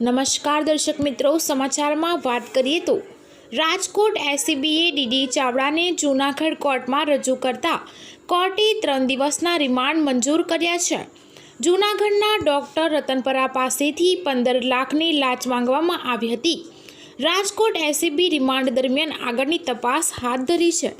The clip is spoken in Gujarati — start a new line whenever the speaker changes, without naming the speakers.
નમસ્કાર દર્શક મિત્રો, સમાચારમાં વાત કરીએ તો રાજકોટ એસીબીએ ડીડી ચાવડાને જૂનાગઢ કોર્ટમાં રજૂ કરતા કોર્ટે ત્રણ દિવસના રિમાન્ડ મંજૂર કર્યા છે. જૂનાગઢના ડોક્ટર રતનપરા પાસેથી પંદર લાખની લાંચ માંગવામાં આવી હતી. રાજકોટ એસીબી રિમાન્ડ દરમિયાન આગળની તપાસ હાથ ધરી છે.